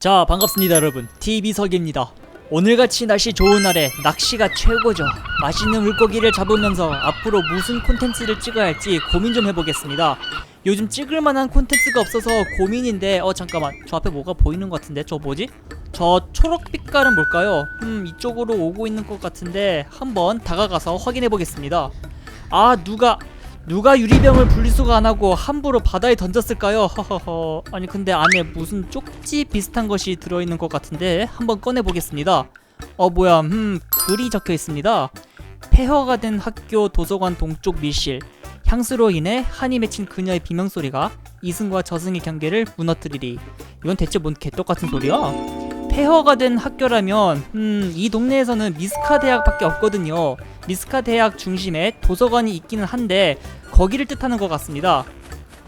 자 반갑습니다 여러분. TV석입니다. 오늘같이 날씨 좋은 날에 낚시가 최고죠. 맛있는 물고기를 잡으면서 앞으로 무슨 콘텐츠를 찍어야 할지 고민 좀 해보겠습니다. 요즘 찍을 만한 콘텐츠가 없어서 고민인데 어 잠깐만. 저 앞에 뭐가 보이는 것 같은데? 저 뭐지? 저 초록 빛깔은 뭘까요? 음 이쪽으로 오고 있는 것 같은데 한번 다가가서 확인해 보겠습니다. 아 누가 누가 유리병을 분리수거 안 하고 함부로 바다에 던졌을까요? 허허허. 아니 근데 안에 무슨 쪽지 비슷한 것이 들어있는 것 같은데 한번 꺼내 보겠습니다. 어 뭐야? 음 글이 적혀 있습니다. 폐허가 된 학교 도서관 동쪽 밀실. 향수로 인해 한이 맺힌 그녀의 비명 소리가 이승과 저승의 경계를 무너뜨리리. 이건 대체 뭔 개떡 같은 소리야? 폐허가 된 학교라면 음, 이 동네에서는 미스카 대학밖에 없거든요. 미스카 대학 중심에 도서관이 있기는 한데 거기를 뜻하는 것 같습니다.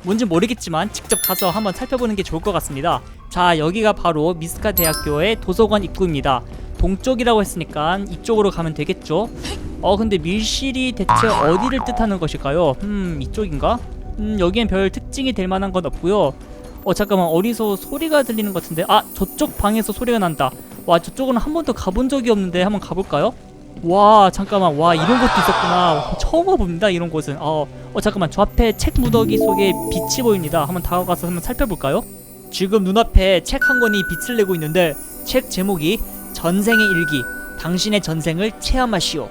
뭔지 모르겠지만 직접 가서 한번 살펴보는 게 좋을 것 같습니다. 자, 여기가 바로 미스카 대학교의 도서관 입구입니다. 동쪽이라고 했으니까 이쪽으로 가면 되겠죠? 어, 근데 밀실이 대체 어디를 뜻하는 것일까요? 음, 이쪽인가? 음, 여기엔 별 특징이 될 만한 건 없고요. 어, 잠깐만, 어디서 소리가 들리는 것 같은데? 아, 저쪽 방에서 소리가 난다. 와, 저쪽은 한 번도 가본 적이 없는데 한번 가볼까요? 와 잠깐만 와 이런 것도 있었구나 처음 와봅니다 이런 곳은 어, 어 잠깐만 저 앞에 책 무더기 속에 빛이 보입니다 한번 다가가서 한번 살펴볼까요? 지금 눈앞에 책 한 권이 빛을 내고 있는데 책 제목이 전생의 일기 당신의 전생을 체험하시오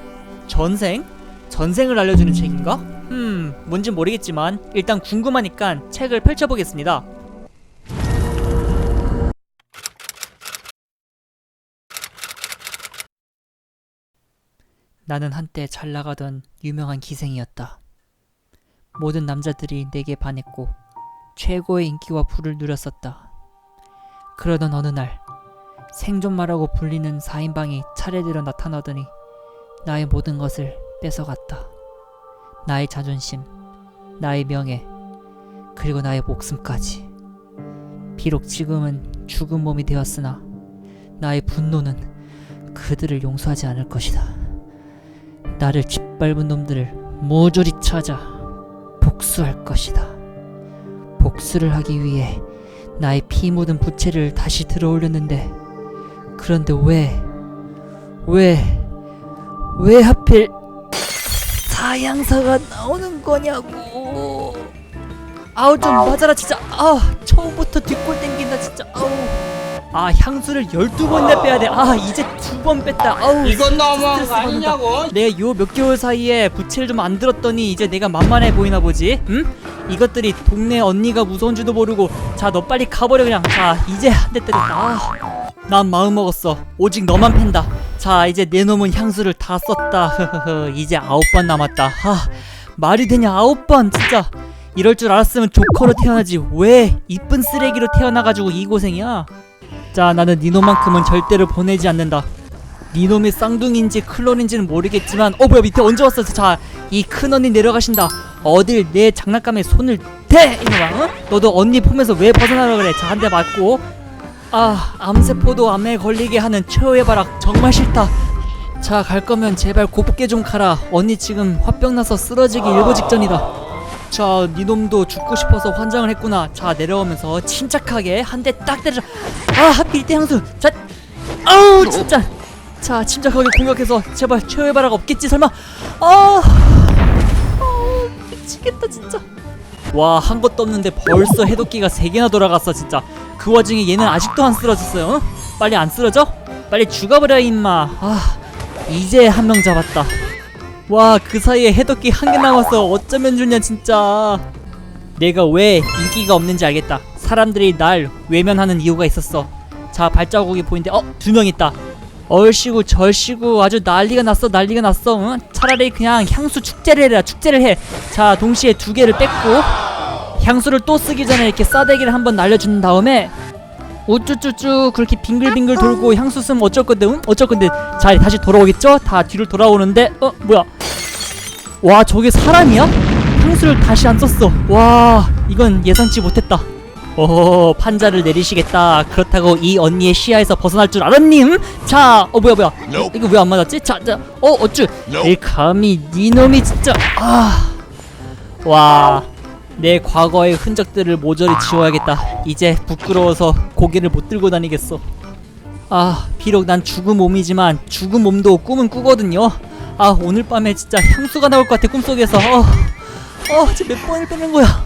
전생? 전생을 알려주는 책인가? 음 뭔지 모르겠지만 일단 궁금하니까 책을 펼쳐보겠습니다 나는 한때 잘 나가던 유명한 기생이었다. 모든 남자들이 내게 반했고 최고의 인기와 부를 누렸었다. 그러던 어느 날 생존마라고 불리는 4인방이 차례대로 나타나더니 나의 모든 것을 뺏어갔다. 나의 자존심, 나의 명예, 그리고 나의 목숨까지. 비록 지금은 죽은 몸이 되었으나 나의 분노는 그들을 용서하지 않을 것이다. 나를 짓밟은 놈들을 모조리 찾아 복수할 것이다. 복수를 하기 위해 나의 피 묻은 부채를 다시 들어올렸는데 그런데 왜, 왜, 왜 하필 사양사가 나오는 거냐고. 아우 좀 맞아라 진짜. 아 처음부터 뒷골 땡긴다 진짜. 아우. 아 향수를 12번이나 빼야 돼. 아 이제 두 번 뺐다. 아우. 이건 너무한 거. 아니냐고? 내가 요 몇 개월 사이에 부채를 좀 안 들었더니 이제 내가 만만해 보이나 보지? 응? 이것들이 동네 언니가 무서운 줄도 모르고 자 너 빨리 가버려 그냥 자 이제 한 대 때렸다 아, 난 마음 먹었어 오직 너만 팬다 자 이제 내 놈은 향수를 다 썼다 흐흐흐 이제 아홉 번 남았다 아 말이 되냐 아홉 번 진짜 이럴 줄 알았으면 조커로 태어나지 왜 이쁜 쓰레기로 태어나가지고 이 고생이야 자 나는 네 놈만큼은 절대로 보내지 않는다. 니놈이 쌍둥이인지 클론인지는 모르겠지만 어 뭐야 밑에 언제 왔어? 자이 큰 언니 내려가신다. 어딜 내 장난감에 손을 대! 이놈아 어? 너도 언니 품에서 왜 벗어나려 그래? 자 한 대 맞고. 아 암세포도 암에 걸리게 하는 최후의 바락 정말 싫다. 자 갈 거면 제발 곱게 좀 가라. 언니 지금 화병 나서 쓰러지기 일보 직전이다 자 니놈도 죽고 싶어서 환장을 했구나. 자 내려오면서 침착하게 한 대 딱 때려. 아 하필 때 향수. 자 아우 진짜. 자 침착하게 공격해서 제발 최후의 바락 없겠지 설마. 아, 아 미치겠다 진짜. 와 한 것도 없는데 벌써 해독기가 세 개나 돌아갔어 진짜. 그 와중에 얘는 아직도 안 쓰러졌어요 어? 빨리 안 쓰러져? 빨리 죽어버려 임마. 아 이제 한 명 잡았다 와 그 사이에 해독기 한 개 남았어. 어쩌면 좋냐 진짜. 내가 왜 인기가 없는지 알겠다. 사람들이 날 외면하는 이유가 있었어. 자 발자국이 보이는데 어? 두 명 있다. 얼씨구 절씨구 아주 난리가 났어 난리가 났어. 응? 차라리 그냥 향수 축제를 해라 축제를 해자 동시에 두 개를 뺐고 향수를 또 쓰기 전에 이렇게 싸대기를 한번 날려준 다음에 우쭈쭈쭈 그렇게 빙글빙글 돌고 향수 쓰면 어쩔 건데 응? 어쩔 건데. 자 다시 돌아오겠죠? 다 뒤로 돌아오는데 어? 뭐야 와 저게 사람이야? 향수를 다시 안 썼어 와 이건 예상치 못했다 오 판자를 내리시겠다 그렇다고 이 언니의 시야에서 벗어날 줄 알았니? 음? 자, 어 뭐야 뭐야. 이거 왜 안 맞았지? 자, 자, 어 어쭈. 이 감히 네 놈이 진짜 아, 와 내 과거의 흔적들을 모조리 지워야겠다. 이제 부끄러워서 고개를 못 들고 다니겠어. 아, 비록 난 죽은 몸이지만 죽은 몸도 꿈은 꾸거든요. 아, 오늘 밤에 진짜 향수가 나올 것 같아 꿈속에서. 어, 어, 지금 몇 번을 빼는 거야?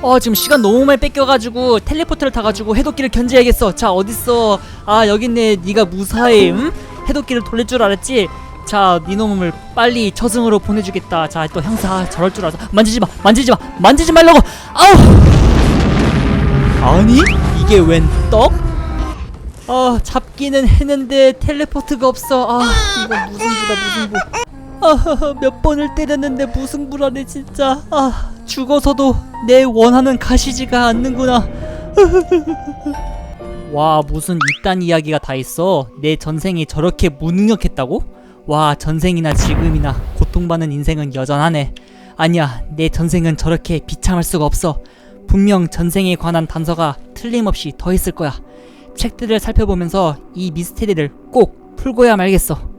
어, 지금 시간 너무 많이 뺏겨가지고 텔레포트를 타가지고 해독기를 견제해야겠어. 자, 어딨어? 아, 여기 있네. 네가 무사해. 응? 해독기를 돌릴 줄 알았지? 자, 네 놈을 빨리 저승으로 보내주겠다. 자, 또 향사 저럴 줄 알았어. 만지지 마, 만지지 마, 만지지 말라고. 아우. 아니, 이게 웬 떡? 아, 잡기는 했는데 텔레포트가 없어. 아, 이거 무승부다 무승부. 아, 몇 번을 때렸는데 무승부라네 진짜. 아, 죽어서도 내 원하는 가시지가 않는구나. 와, 무슨 이딴 이야기가 다 있어. 내 전생이 저렇게 무능력했다고? 와, 전생이나 지금이나 고통받는 인생은 여전하네. 아니야, 내 전생은 저렇게 비참할 수가 없어. 분명 전생에 관한 단서가 틀림없이 더 있을 거야. 책들을 살펴보면서 이 미스테리를 꼭 풀고야 말겠어.